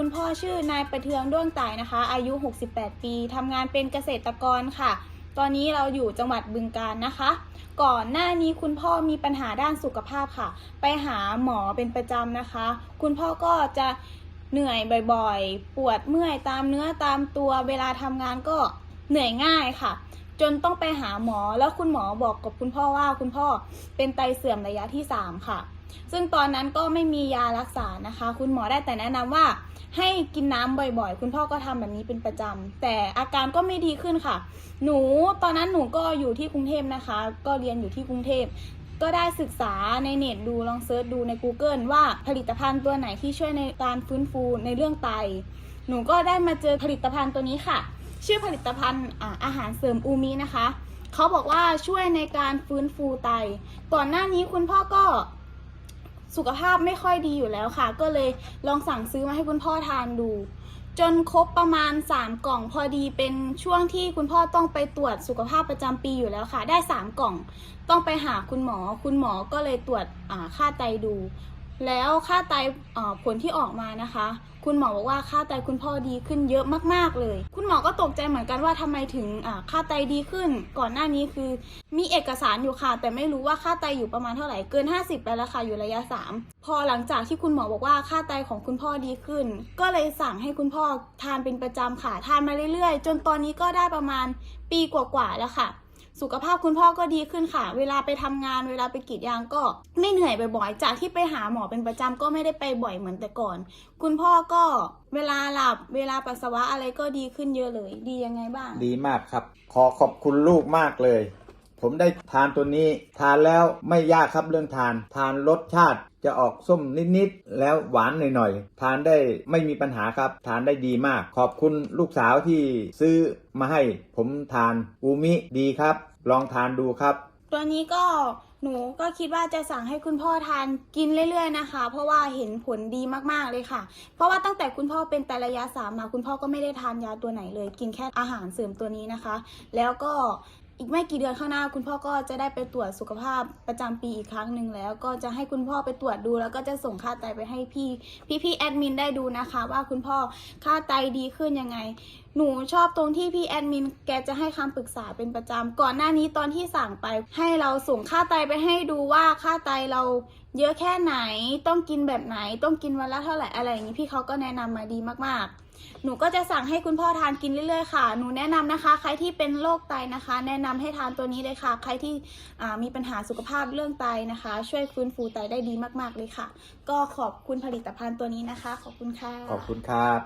คุณพ่อชื่อนายประเทืองด้วงต่ายนะคะ อายุ 68 ปีทำงานเป็นเกษตรกรค่ะ ตอนนี้เราอยู่จังหวัดบึงกาฬนะคะ ก่อนหน้านี้คุณพ่อมีปัญหาด้านสุขภาพค่ะ ไปหาหมอเป็นประจำนะคะ คุณพ่อก็จะเหนื่อยบ่อยๆ ปวดเมื่อยตามเนื้อตามตัว เวลาทำงานก็เหนื่อยง่ายค่ะ จนต้องไปหาหมอแล้วคุณหมอบอกกับคุณพ่อว่าคุณพ่อเป็นไตเสื่อมระยะที่ 3 ค่ะ ซึ่งตอนนั้นก็ไม่มียารักษานะคะ คุณหมอได้แต่แนะนำว่าให้กินน้ำบ่อยๆ คุณพ่อก็ทำแบบนี้เป็นประจำแต่อาการก็ไม่ดีขึ้นค่ะ หนูตอนนั้นหนูก็อยู่ที่กรุงเทพนะคะ ก็เรียนอยู่ที่กรุงเทพก็ได้ศึกษาในเน็ตดูลองเซิร์ชดูใน Google ว่าผลิตภัณฑ์ตัวไหนที่ช่วยในการฟื้นฟูในเรื่องไต หนูก็ได้มาเจอผลิตภัณฑ์ตัวนี้ค่ะ ชื่อผลิตภัณฑ์อาอาหารเสริมอูมินะคะ เขาบอกว่าช่วยในการฟื้นฟูไต ก่อนหน้านี้คุณพ่อก็ สุขภาพไม่ค่อยดีอยู่แล้วค่ะ ก็เลยลองสั่งซื้อมาให้คุณพ่อทานดู จนครบประมาณ 3 กล่องพอดีเป็นช่วงที่คุณพ่อต้องไปตรวจสุขภาพประจำปีอยู่แล้วค่ะ ได้ 3 กล่อง ต้องไปหาคุณหมอ คุณหมอก็เลยตรวจอ่าค่าไตดู แล้วค่าไตาผลที่ออกมานะคะ คุณหมอบอกว่าค่าไตคุณพ่อดีขึ้นเยอะมากๆเลย คุณหมอก็ตกใจเหมือนกันว่าทำไมถึงค่าไตดีขึ้น ก่อนหน้านี้คือ มีเอกสารอยู่ค่ะ แต่ไม่รู้ว่าค่าไตอยู่ประมาณเท่าไหร่เกิน 50ไปแล้วค่ะอยู่ระยะ 3 พอหลังจากที่คุณหมอบอกว่าค่าไตของคุณพ่อดีขึ้น ก็เลยสั่งให้คุณพ่อทานเป็นประจำค่ะทานมาเรื่อยๆ จนตอนนี้ก็ได้ประมาณปีกว่าๆแล้วค่ะ สุขภาพคุณพ่อก็ดีขึ้นค่ะ เวลาไปทำงานเวลาไปกรีดยางก็ไม่เหนื่อยบ่อยๆ จากที่ไปหาหมอเป็นประจำก็ไม่ได้ไปบ่อยเหมือนแต่ก่อน คุณพ่อก็เวลาหลับเวลาปัสสาวะอะไรก็ดีขึ้นเยอะเลย ดียังไงบ้าง ดีมากครับ ขอขอบคุณลูกมากเลย ผมได้ทานตัวนี้ ทานแล้วไม่ยากครับเรื่องทาน ทานรสชาติจะออกส้มนิดๆ แล้วหวานหน่อยๆ ทานได้ไม่มีปัญหาครับ ทานได้ดีมาก ขอบคุณลูกสาวที่ซื้อมาให้ผมทานอูมิดีครับ ลองทานดูครับ ตัวนี้ก็หนูก็คิดว่าจะสั่งให้คุณพ่อทานกินเรื่อยๆนะคะ เพราะว่าเห็นผลดีมากๆเลยค่ะ เพราะว่าตั้งแต่คุณพ่อเป็นแต่ระยะสามมาคุณพ่อก็ไม่ได้ทานยาตัวไหนเลย กินแค่อาหารเสริมตัวนี้นะคะ แล้วก็ อีกไม่กี่เดือนข้างหน้า คุณพ่อก็จะได้ไปตรวจสุขภาพประจำปีอีกครั้งหนึ่งแล้ว ก็จะให้คุณพ่อไปตรวจดู แล้วก็จะส่งค่าไตไปให้พี่พี่พี่แอดมินได้ดูนะคะ ว่าคุณพ่อค่าไตดีขึ้นยังไง หนูชอบตรงที่พี่แอดมินแกจะให้คำปรึกษาเป็นประจำก่อนหน้านี้ตอนที่สั่งไป ให้เราส่งค่าไตไปให้ดูว่าค่าไตเราเยอะแค่ไหนต้องกินแบบไหนต้องกินวันละเท่าไหร่อะไรอย่างนี้พี่เขาก็แนะนำมาดีมากๆ หนูก็จะสั่งให้คุณพ่อทานกินเรื่อยๆค่ะ หนูแนะนำนะคะ ใครที่เป็นโรคไตนะคะ แนะนำให้ทานตัวนี้เลยค่ะ ใครที่มีปัญหาสุขภาพเรื่องไตนะคะ ช่วยฟื้นฟูไตได้ดีมากๆเลยค่ะ ก็ขอบคุณผลิตภัณฑ์ตัวนี้นะคะ ขอบคุณค่ะ ขอบคุณครับ